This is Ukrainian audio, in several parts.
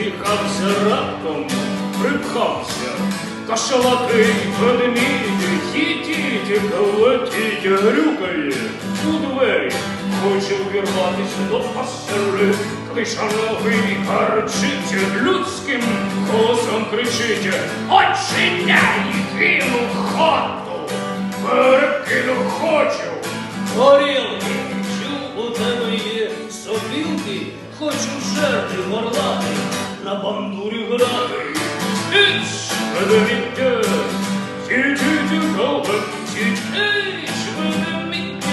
усміхався раптом, припхався. Кашалакий ведмідь, хітіть, колотіть, грюкає у двері. Хоче увірватися до пастери, клишаногий гарчить, людським голосом кричить. Очиняй, кину хату, перекину хочу. Горілки, чув у тебе є сопілки, хочу жерти горлати, на бандурі грати. Іч, ведмідь, хітіть, колотіть, іч, ведмідь,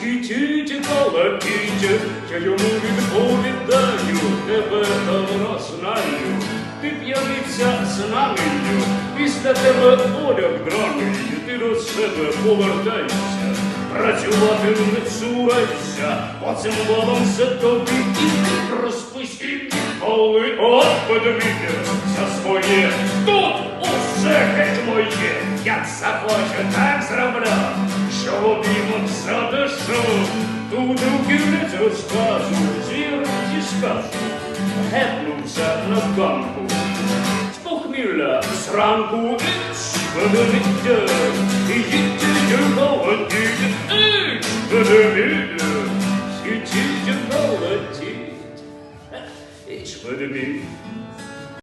хітіть, колотіть. Я йому відповідаю, тебе давно знаю. Ти п'яниця знаменню, після тебе одяг драний, ти до себе повертайся. Працювати не цурайся, оцим балом все тобі і ти коли Господи витягнувся своє, тут усе геть моє, як захоче, так зроблю, що обіймом задишу, туди в кімницю скажу, зірці скажу, гепнувся на банку, з похмілля зранку іч, подивіться, ідіть, любов, ідіть, подивіться. It's good to be.